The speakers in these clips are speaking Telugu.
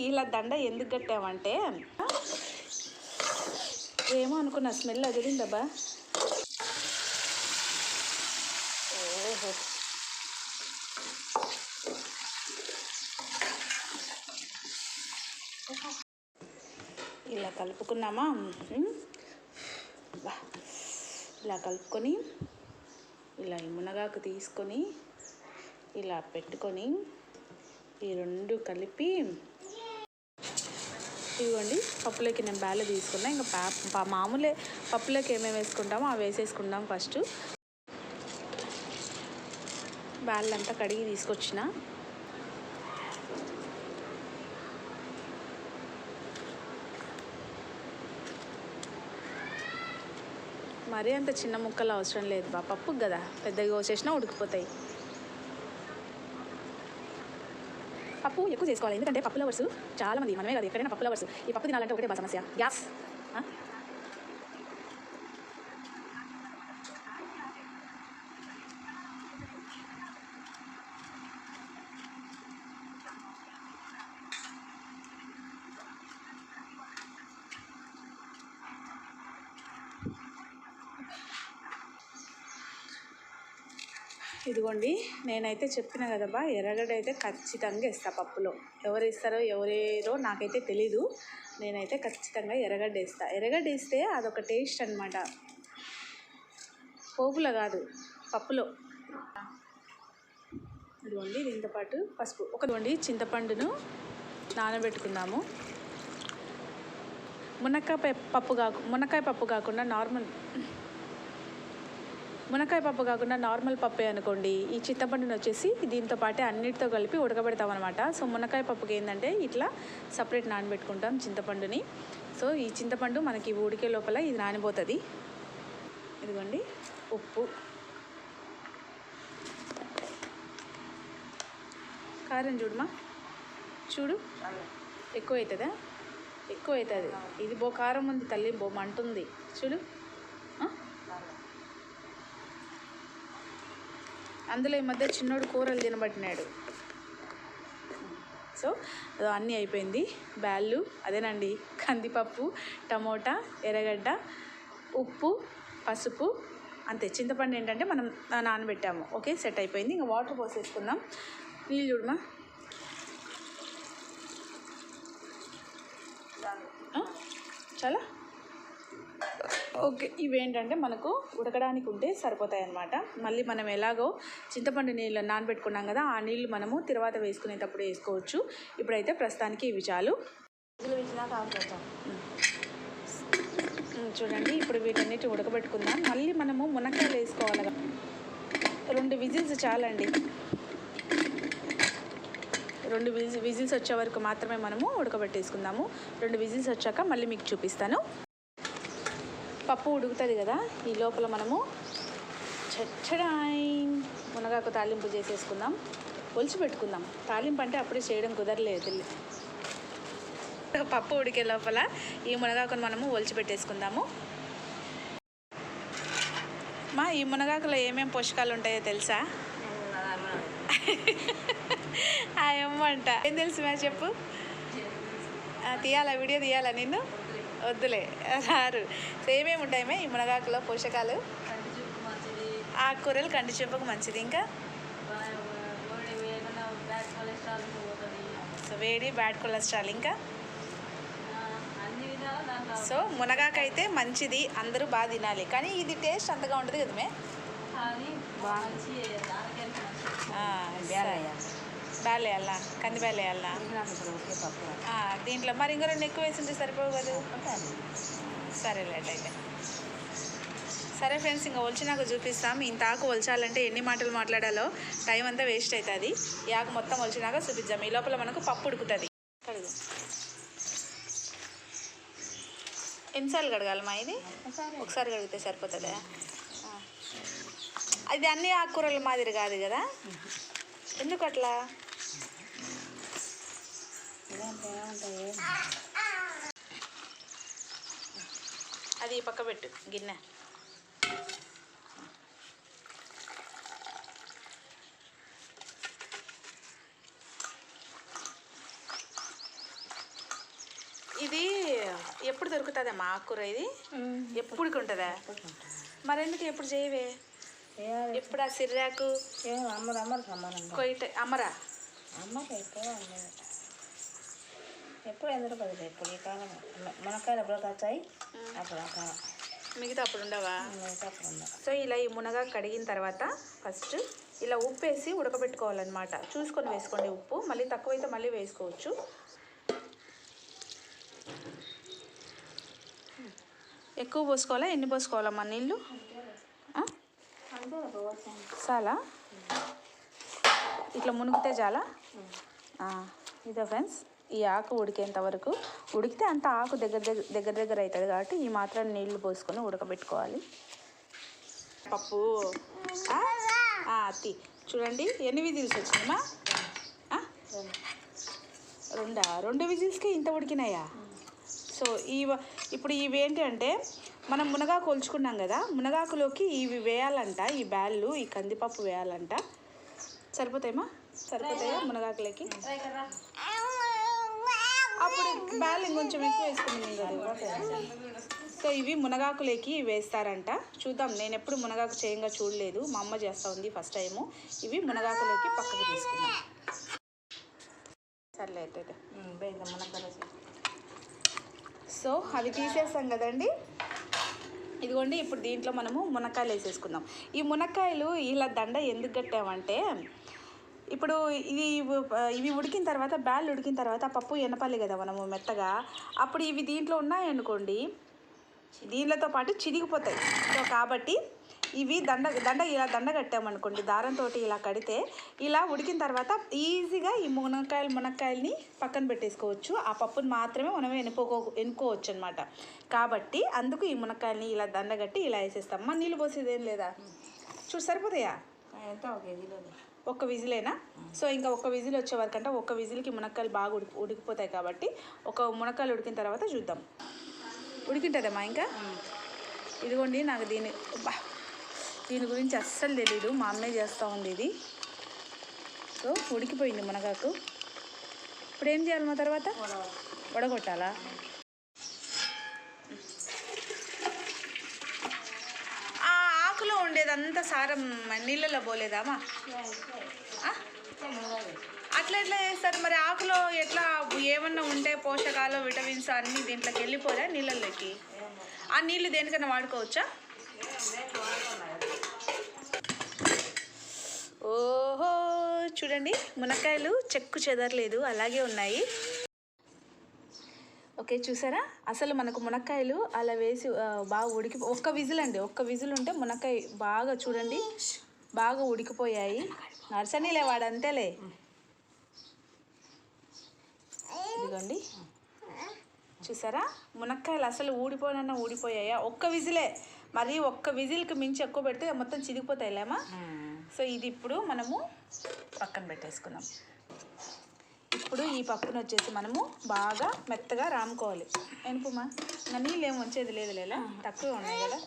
ఇలా దండ ఎందుకు కట్టామంటే ఏమో అనుకున్న స్మెల్ అదిరిందబ్బా. ఓహో. ఇలా కలుపుకున్నామా? ఇలా కలుపుకొని ఇలా ఈ మునగాకు తీసుకొని ఇలా పెట్టుకొని ఈ రెండు కలిపి ఇవ్వండి. పప్పులోకి నేను బ్యాల తీసుకున్నా. ఇంకా పా మామూలే పప్పులోకి ఏమేమి వేసుకుంటామో అవి వేసేసుకుందాం ఫస్ట్. బ్యాలంతా కడిగి తీసుకొచ్చిన. మరీ అంత చిన్న ముక్కలు అవసరం లేదు బా. పప్పు కదా. పెద్దగా కోసేసినా ఉడికిపోతాయి. పప్పు ఎక్కువ చేసుకోవాలి. ఎందుకంటే పప్పు లవర్స్ చాలా మంది మనమే కాదు ఎక్కడైనా పప్పు లవర్స్ ఈ పప్పు తినాలంటే ఒకటే బా సమస్య. గ్యాస్. ఇదిగోండి నేనైతే చెప్పిన కదబ్బా ఎర్రగడ్డ అయితే ఖచ్చితంగా వేస్తా పప్పులో. ఎవరు వేస్తారో ఎవరేరో నాకైతే తెలీదు. నేనైతే ఖచ్చితంగా ఎర్రగడ్డ వేస్తా. ఎర్రగడ్డ వేస్తే అదొక టేస్ట్ అనమాట పోపులో కాదు పప్పులో. ఇదిగోండి దీంతో పాటు పసుపు. ఒకదిగోండి చింతపండును నానబెట్టుకుందాము. మునక్కాయ పప్పు కాకు మునక్కాయ పప్పు కాకుండా నార్మల్ మునక్కాయ పప్పు కాకుండా నార్మల్ పప్పే అనుకోండి. ఈ చింతపండుని వచ్చేసి దీంతో పాటే అన్నిటితో కలిపి ఉడకబెడతాం అనమాట సో మునక్కాయ పప్పుకి ఏంటంటే ఇట్లా సపరేట్ నానబెట్టుకుంటాం చింతపండుని. సో ఈ చింతపండు మనకి ఉడికే లోపల ఇది నానిపోతుంది. ఇదిగోండి ఉప్పు. కారం చూడమా? చూడు. ఎక్కువ అవుతుందా ఎక్కువ అవుతుంది ఇది బో కారం ఉంది తల్లి బో మంటుంది. చూడు. అందులో ఈ మధ్య చిన్నోడు కూరలు తినబట్టినాడు. సో అదో అన్నీ అయిపోయింది. బ్యాళ్ళు అదేనండి. కందిపప్పు టమోటా ఎర్రగడ్డ ఉప్పు పసుపు అంతే. చింతపండు ఏంటంటే మనం నానబెట్టాము. ఓకే సెట్ అయిపోయింది. ఇంకా వాటర్ పోసేసుకుందాం. నీళ్ళు చూడమా? చాలా? ఓకే ఇవేంటంటే మనకు ఉడకడానికి ఉంటే సరిపోతాయి అన్నమాట మళ్ళీ మనం ఎలాగో చింతపండు నీళ్ళు నానబెట్టుకున్నాం కదా ఆ నీళ్ళు మనము తర్వాత వేసుకునేటప్పుడు వేసుకోవచ్చు. ఇప్పుడైతే ప్రస్తుతానికి ఇవి చాలు. చూడండి ఇప్పుడు వీటన్నిటి ఉడకబెట్టుకుందాం. మళ్ళీ మనము మునక్కాయలు వేసుకోవాలి. రెండు విజిల్స్ చాలండి. రెండు విజిల్స్ వచ్చే వరకు మాత్రమే మనము ఉడకబెట్టేసుకుందాము. రెండు విజిల్స్ వచ్చాక మళ్ళీ మీకు చూపిస్తాను. పప్పు ఉడుకుతుంది కదా ఈ లోపల మనము చచ్చడాయ్ మునగాకు తాలింపు చేసేసుకుందాం. ఒలిచి పెట్టుకుందాం. తాలింపు అంటే అప్పుడే చేయడం కుదరలేదు పప్పు ఉడికే లోపల ఈ మునగాకును మనము ఒలిచి పెట్టేసుకుందాము. మా ఈ మునగాకులో ఏమేమి పోషకాలు ఉంటాయో తెలుసా? ఆ అమ్మంట ఏం తెలుసు మ్యా చెప్పు? తీయాలా వీడియో తీయాలా నిన్ను? వద్దులే. రారు. ఏమేమి ఉంటాయి మే ఈ మునగాకులో పోషకాలు? ఆకుకూరలు కంటి చూపుకు మంచిది. ఇంకా? సో వేడి బ్యాడ్ కొలెస్ట్రాల్. ఇంకా? సో మునగాకు అయితే మంచిది. అందరూ బాగా తినాలి. కానీ ఇది టేస్ట్ అంతగా ఉండదు కదా మే? బ్యాల్ వేయాలా కంది బ్యాల్ వేయాలా దీంట్లో మరి ఇంకా రెండు ఎక్కువ వేసింటే సరిపోవు కదా. సరేలేట్ అయితే సరే ఫ్రెండ్స్ ఇంకా ఒలిచినాక చూపిస్తాం. ఇంత ఆకు ఒలచాలంటే ఎన్ని మాటలు మాట్లాడాలో టైం అంతా వేస్ట్ అవుతుంది. ఈ ఆకు మొత్తం ఒలిచినాక చూపిద్దాం. ఈ లోపల మనకు పప్పు ఉడుకుతుంది. కడుగు. ఎన్నిసార్లు కడగాలమ్మా ఇది? ఒకసారి కడిగితే సరిపోతుందా? ఇది అది అన్ని ఆకుకూరల మాదిరి కాదు కదా? ఎందుకు అట్లా? అది పక్క పెట్టు గిన్నె. ఇది ఎప్పుడు దొరుకుతుందమ్మా ఆకుకూర ఇది? ఎప్పుడుకి ఉంటుందా మరెందుకు ఎప్పుడు చేయవే? ఎప్పుడు ఆ సిర్రాకు? అమ్మరు? అమ్మరు అమ్మరు ఎప్పుడు ఎందుకు పది ఎప్పుడు ఈ కాలం మునక్కాయలు ఎప్పుడు అప్పుడు ఆ కాలం. మిగతా అప్పుడు ఉండవా? సో ఇలా ఈ మునగా కడిగిన తర్వాత ఫస్ట్ ఇలా ఉప్పు వేసి ఉడకబెట్టుకోవాలన్నమాట. చూసుకొని వేసుకోండి ఉప్పు మళ్ళీ తక్కువైతే మళ్ళీ వేసుకోవచ్చు. ఎక్కువ పోసుకోవాలా ఎన్ని పోసుకోవాలమ్మా నీళ్ళు? చాలా? ఇట్లా మునిగితే చాలా? ఇదో ఫ్రెండ్స్. ఈ ఆకు ఉడికేంత వరకు ఉడికితే అంత ఆకు దగ్గర దగ్గర దగ్గర దగ్గర అవుతుంది కాబట్టి ఈ మాత్రం నీళ్ళు పోసుకొని ఉడకబెట్టుకోవాలి. పప్పు. అతి చూడండి ఎన్ని విజిల్స్ వచ్చిందమ్మా రెండా? రెండు విజిల్స్కి ఇంత ఉడికినాయా? సో ఈ ఇప్పుడు ఇవి ఏంటి అంటే మనం మునగాకు కొలుచుకున్నాం కదా మునగాకులోకి ఇవి వేయాలంట ఈ బ్యాళ్ళు ఈ కందిపప్పు వేయాలంట. సరిపోతాయమ్మా? సరిపోతాయా మునగాకులకి? అప్పుడు బ్యాల్ ఇంకొంచెం ఎక్కువ వేసుకున్నాం సో ఇవి మునగాకులేకి వేస్తారంట. చూద్దాం నేను ఎప్పుడు మునగాకు చేయంగా చూడలేదు. మా అమ్మ చేస్తూ ఉంది ఫస్ట్ టైము. ఇవి మునగాకులోకి పక్కకు తీసుకున్నాం సర్లే అయితే సో అవి తీసేస్తాం కదండి. ఇదిగోండి ఇప్పుడు దీంట్లో మనము మునక్కాయలు వేసేసుకుందాం. ఈ మునక్కాయలు ఇలా దండ ఎందుకు కట్టామంటే ఇప్పుడు ఇది ఇవి ఉడికిన తర్వాత బ్యాల్ ఉడికిన తర్వాత పప్పు ఎనపాలి కదా మనము మెత్తగా. అప్పుడు ఇవి దీంట్లో ఉన్నాయనుకోండి దీనిలతో పాటు చిరిగిపోతాయి. సో కాబట్టి ఇవి దండ దండ ఇలా దండ కట్టామనుకోండి దారంతో ఇలా కడితే ఇలా ఉడికిన తర్వాత ఈజీగా ఈ మునక్కాయలు మునక్కాయలని పక్కన పెట్టేసుకోవచ్చు. ఆ పప్పుని మాత్రమే మనం ఎనుకోకో ఎనుకోవచ్చు అనమాట కాబట్టి అందుకు ఈ మునక్కాయలని ఇలా దండ కట్టి ఇలా వేసేస్తాం. మన నీళ్ళు పోసేది ఏం లేదా? చూడు సరిపోతాయా? ఎంత? ఒక కేజీలో ఒక్క విజిలేనా? సో ఇంకా ఒక్క విజిల్ వచ్చే అంటే ఒక్క విజిల్కి మునక్కాయలు బాగా ఉడికి ఉడికిపోతాయి కాబట్టి ఒక మునక్కాయలు ఉడికిన తర్వాత చూద్దాం. ఉడికింటుందమ్మా ఇంకా? ఇదిగోండి నాకు దీని దీని గురించి అస్సలు తెలీదు. మా అమ్మే చేస్తూ ఉంది ఇది సో ఉడికిపోయింది మునగాకు. ఇప్పుడు ఏం చేయాలి మా తర్వాత? వడగొట్టాలా ఆ ఆకులో ఉండేదంతా సారం నీళ్ళలో పోలేదామా? అట్లా ఎట్లా చేస్తారు? మరి ఆకులో ఎట్లా ఏమన్నా ఉంటే పోషకాలు విటమిన్స్ అన్నీ దీంట్లోకి వెళ్ళిపోలే నీళ్ళలోకి? ఆ నీళ్ళు దేనికైనా వాడుకోవచ్చా? ఓహో చూడండి మునక్కాయలు చెక్కు చెదరలేదు అలాగే ఉన్నాయి. ఓకే చూసారా? అసలు మనకు మునక్కాయలు అలా వేసి బాగా ఉడికి ఒక్క విజిల్ అండి ఒక్క విజిల్ ఉంటే మునక్కాయ బాగా చూడండి బాగా ఉడికిపోయాయి. నర్సనీలే వాడు అంతేలే. ఇదిగోండి. చూసారా? మునక్కాయలు అసలు ఊడిపోనన్నా ఊడిపోయాయా? ఒక్క విజిలే. మరి ఒక్క విజిల్కి మించి ఎక్కువ పెడితే మొత్తం చిరిగిపోతాయిలేమా? సో ఇది ఇప్పుడు మనము పక్కన పెట్టేసుకుందాం. ఇప్పుడు ఈ పప్పును వచ్చేసి మనము బాగా మెత్తగా రాముకోవాలి. ఎనుపుమా ఇంకా నీళ్ళు ఏం వచ్చేది లేదు లేదా తక్కువ ఉన్నాయి కదా?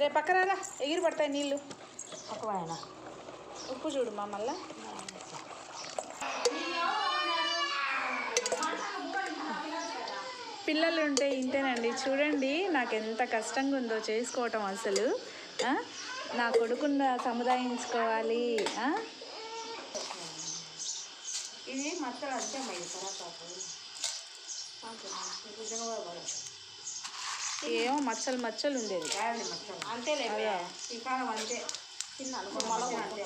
రే పక్కరారా ఎగిరి పడతాయి నీళ్ళు. అయినా ఉప్పు చూడుమా మళ్ళా. పిల్లలు ఉంటే ఇంతేనండి. చూడండి నాకు ఎంత కష్టంగా ఉందో చేసుకోవటం అసలు? నా కొడుకున్న సముదాయించుకోవాలి. ఇది మచ్చలు అంతే నిజంగా పడదు ఏమో మచ్చలు మచ్చలు ఉండేది. మచ్చలు అంతేలే ఈ కాలం అంతే మళ్ళీ అంతే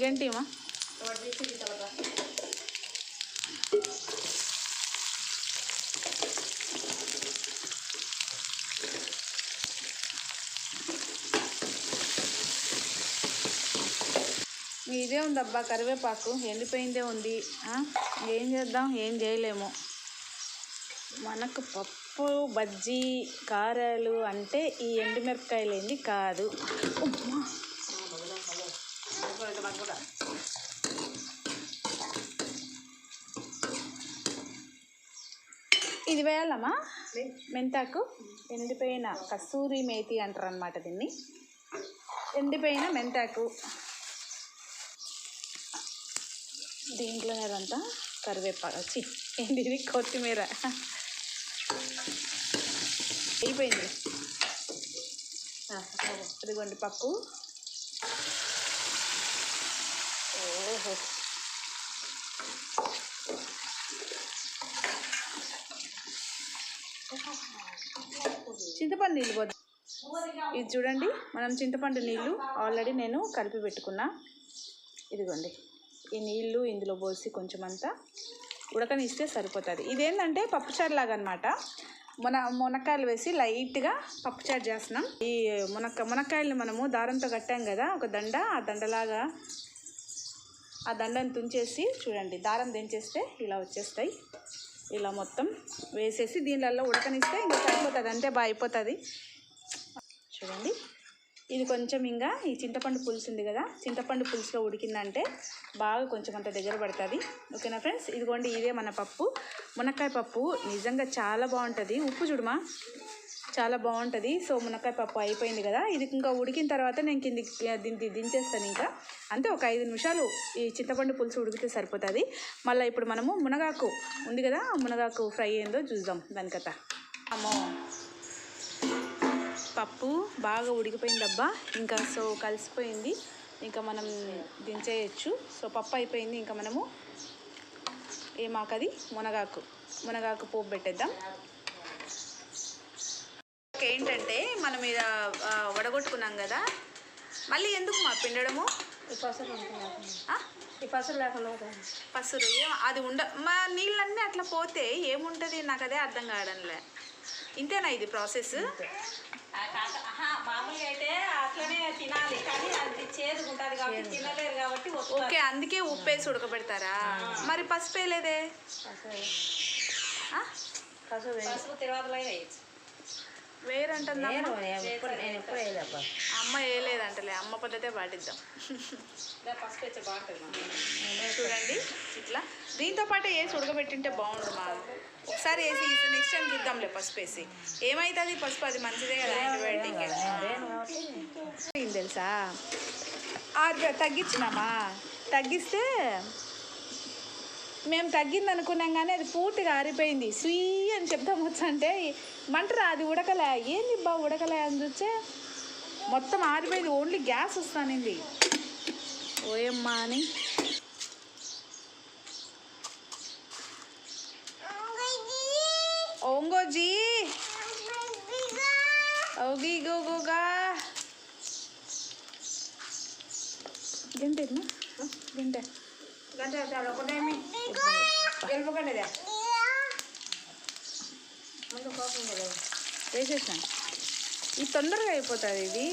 గంటిమా? ఇదే ఉందబ్బా కరివేపాకు. ఎండిపోయిందే ఉంది. ఏం చేద్దాం? ఏం చేయలేము. మనకు పప్పు బజ్జీ కారాలు అంటే ఈ ఎండుమిరపకాయలు ఏంది కాదు ఇది వేయాలమ్మా? మెంతాకు. ఎండిపోయిన కస్తూరి మేతి అంటారు అనమాట దీన్ని. ఎండిపోయిన మెంతాకు. దీంట్లోనే అదంతా కరివేపాకు. వచ్చి ఏంటిది? కొత్తిమీర. అయిపోయింది. ఇదిగోండి పప్పు. ఓహో. చింతపండు నీళ్ళు పోద్దాం. ఇది చూడండి మనం చింతపండు నీళ్ళు ఆల్రెడీ నేను కలిపి పెట్టుకున్నా. ఇదిగోండి. ఈ నీళ్ళు ఇందులో పోసి కొంచెం అంతా ఉడకనిస్తే సరిపోతుంది. ఇదేంటంటే పప్పుచారు లాగా అనమాట మున మునక్కాయలు వేసి లైట్గా పప్పుచారు చేస్తున్నాం. ఈ మునక్క మునక్కాయలు మనము దారంతో కట్టాం కదా ఒక దండ ఆ దండలాగా ఆ దండను తుంచేసి చూడండి దారం దించేస్తే ఇలా వచ్చేస్తాయి. ఇలా మొత్తం వేసేసి దీనిలలో ఉడకనిస్తే ఇంకా సరిపోతుంది అంతే బాగా అయిపోతుంది. చూడండి. ఇది కొంచెం ఇంకా ఈ చింతపండు పులుసు ఉంది కదా చింతపండు పులుసులో ఉడికిందంటే బాగా కొంచెం అంత దగ్గర పడుతుంది. ఓకేనా ఫ్రెండ్స్? ఇదిగోండి ఇదే మన పప్పు. మునక్కాయ పప్పు నిజంగా చాలా బాగుంటుంది. ఉప్పు చూడమా? చాలా బాగుంటుంది. సో మునక్కాయ పప్పు అయిపోయింది కదా. ఇది ఇంకా ఉడికిన తర్వాత నేను కిందికి దీన్ని దించేస్తాను ఇంకా. అంతే ఒక ఐదు నిమిషాలు ఈ చింతపండు పులుసు ఉడికితే సరిపోతుంది. మళ్ళీ ఇప్పుడు మనము మునగాకు ఉంది కదా మునగాకు ఫ్రై అయిందో చూద్దాం దానికత అమ్మో. పప్పు బాగా ఉడికిపోయిందబ్బా. ఇంకా సో కలిసిపోయింది. ఇంకా మనం దించేయచ్చు. సో పప్పు అయిపోయింది. ఇంకా మనము ఏమాకది మునగాకు. మునగాకు పోపు పెట్టేద్దాం. ఏంటంటే మనం మీద వడగొట్టుకున్నాం కదా. మళ్ళీ ఎందుకు మా పిండడము? ఈ పసరు ఏం అది ఉండ మా నీళ్ళన్నీ అట్లా పోతే ఏముంటుంది? నాకు అదే అర్థం కావడంలే. ఇంతేనా ఇది ప్రాసెస్? మామూలుగా అయితే అట్లనే తినాలి కానీ అది ఉంటుంది కాబట్టి తినలేరు కాబట్టి ఓకే అందుకే ఉప్పు వేసి ఉడకబెడతారా మరి పసుపు వేయలేదే? పసుపు వేయచ్చు. వేరంటుందా అమ్మ వేయలేదంటలే అమ్మ పద్ధతే పాటిద్దాం. పసుపు వేస్తే బాగుంటుంది చూడండి ఇట్లా. దీంతో పాటు వేసి ఉడకబెట్టింటే బాగుండు మా. ఒకసారి వేసి నెక్స్ట్ టైం చూద్దాంలే పసుపు వేసి. ఏమవుతుంది పసుపు? అది మంచిదే కదా యాంటీబయాటిక్ తెలుసా? తగ్గించినామా? తగ్గిస్తే మేము తగ్గింది అనుకున్నాం కానీ అది పూర్తిగా ఆరిపోయింది. స్వీ అని చెప్తాం వచ్చంటే మంటరా అది ఉడకలే. ఏంది బా ఉడకలే అని చూస్తే మొత్తం ఆరిపోయింది. ఓన్లీ గ్యాస్ వస్తానింది. ఓయమ్మా అని. ఓంగోజీ. ఓగి గోగోగా గంటేనా? గంట. గంట చాలు ఒకటేమి గెలుపకండి ఇదే. ముందు కోపం కదా వేసేసాం ఇది తొందరగా అయిపోతుంది ఇది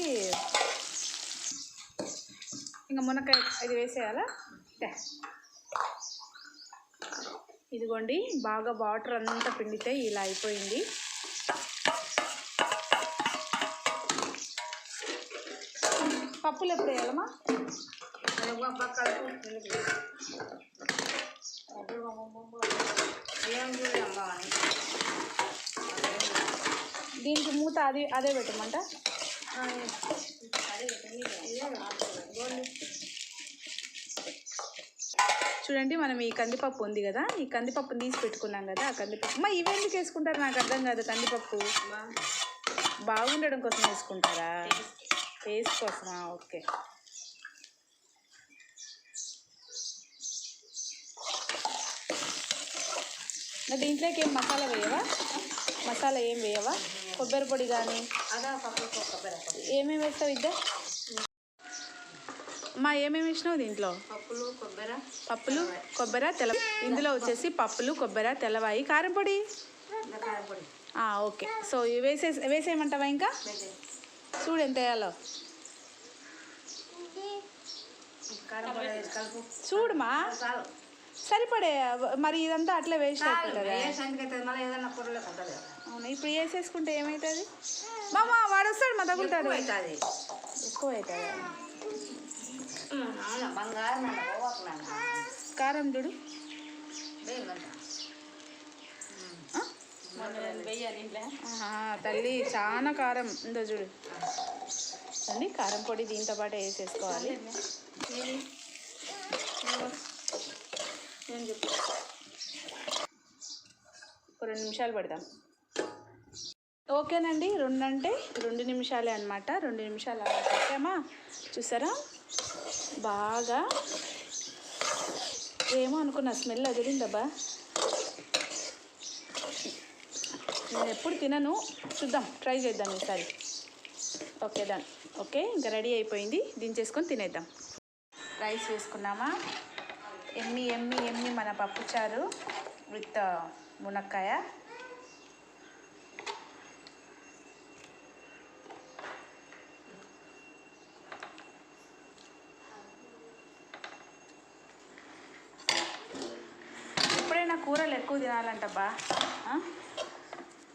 ఇంకా మునక్కాయ ఇది వేసేయాలా. ఇదిగోండి బాగా వాటర్ అంతా పిండితే ఇలా అయిపోయింది. పప్పులు ఎప్పుడు వేయాలమ్మా? దీనికి మూత అది అదే పెట్టమంట? చూడండి మనం ఈ కందిపప్పు ఉంది కదా ఈ కందిపప్పుని తీసి పెట్టుకున్నాం కదా ఆ కందిపప్పు. మా ఇవెందుకు వేసుకుంటారు నాకు అర్థం కాదు కందిపప్పు. బాగుండడం కోసం వేసుకుంటారా? టేస్ట్ కోసమా ఓకే. దీంట్లోకి ఏం మసాలా వేయవా? మసాలా ఏం వేయవా? కొబ్బరి పొడి కానీ ఏమేమి వేస్తావు ఇద్దా అమ్మా ఏమేమి వేసినావు దీంట్లో? పప్పులు కొబ్బరి పప్పులు కొబ్బరి తెల్ల ఇందులో వచ్చేసి పప్పులు కొబ్బరి తెల్లవాయి కారం పొడి? ఓకే. సో వేసే వేసేయమంటావా ఇంకా? చూడు ఎంత వేయాలో. కారపొడి వేసి కలుపు. చూడమా చాలు. సరిపడే మరి ఇదంతా అట్లే వేస్ట్ అవును? ఇప్పుడు వేసేసుకుంటే ఏమవుతుంది మామ వాడు వస్తాడు మా తగులుతాడు. ఎక్కువ అవుతుంది. కారం చూడు. తల్లి చాలా కారం ఉందో చూడు. అండి కారం పొడి దీంతో పాటు వేసేసుకోవాలి. అని చెప్పి. ఒక రెండు నిమిషాలు పెడదాం. ఓకేనండి రెండు అంటే రెండు నిమిషాలే అనమాట రెండు నిమిషాలు అలా పెట్టామా? చూసారా? బాగా ఏమో అనుకున్న స్మెల్ అదిరిందబ్బా. నేను ఎప్పుడు తినను. చూద్దాం ట్రై చేద్దాం ఈసారి. ఓకే దాన్ ఓకే ఇంకా రెడీ అయిపోయింది. దించేసుకొని తినేద్దాం. రైస్ వేసుకున్నామా? ఎమ్మి ఎమ్మి ఎమ్మి మన పప్పుచారు విత్ మునక్కాయ. ఎప్పుడైనా కూరలు ఎక్కువ తినాలంటబ్బా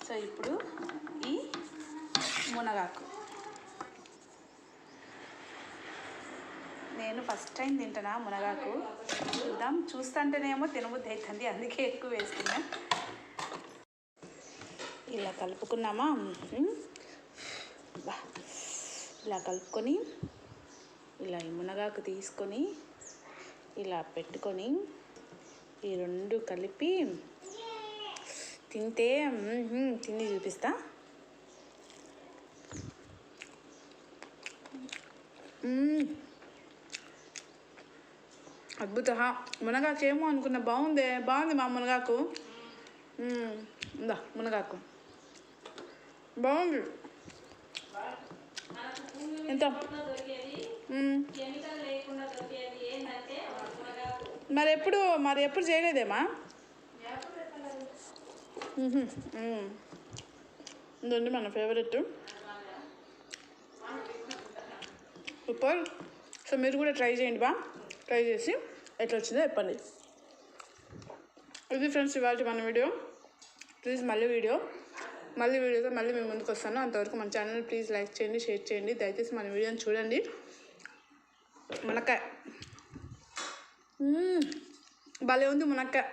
సో ఇప్పుడు ఈ మునగాకు. నేను ఫస్ట్ టైం తింటున్నా మునగాకు? చూద్దాం. చూస్తుంటేనేమో తినబుద్ధి అవుతుంది అందుకే ఎక్కువ వేసుకున్నా ఇలా కలుపుకున్నామా? ఇలా కలుపుకొని ఇలా ఈ మునగాకు తీసుకొని ఇలా పెట్టుకొని ఈ రెండు కలిపి తింటే తిని చూపిస్తా మ్మ్. అద్భుత మునగాకు ఏమో అనుకున్నా బాగుంది బాగుంది మా మునగాకు ఉందా మునగాకు. బాగుంది. ఎంత? మరి ఎప్పుడు మరి ఎప్పుడు చేయలేదేమా? ఇదండి మన ఫేవరెట్ సూపర్. సో మీరు కూడా ట్రై చేయండి బా. ట్రై చేసి ఎట్లా వచ్చిందో చెప్పండి. ఇది ఫ్రెండ్స్ ఇవాళ మన వీడియో ప్లీజ్ మళ్ళీ వీడియో మళ్ళీ వీడియోతో మళ్ళీ మేము ముందుకు వస్తాను. అంతవరకు మన ఛానల్ ప్లీజ్ లైక్ చేయండి షేర్ చేయండి. దయచేసి మన వీడియోని చూడండి. మునక్కాయ. భలే ఉంది మునక్కాయ.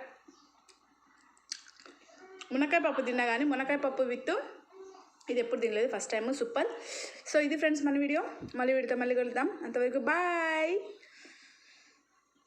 మునక్కాయ పప్పు తిన్నా కానీ మునక్కాయ పప్పు విత్ ఇది ఎప్పుడు తినలేదు. ఫస్ట్ టైం సూపర్ సో ఇది ఫ్రెండ్స్ మన వీడియో మళ్ళీ వీడితో మళ్ళీ కలుద్దాం. అంతవరకు బాయ్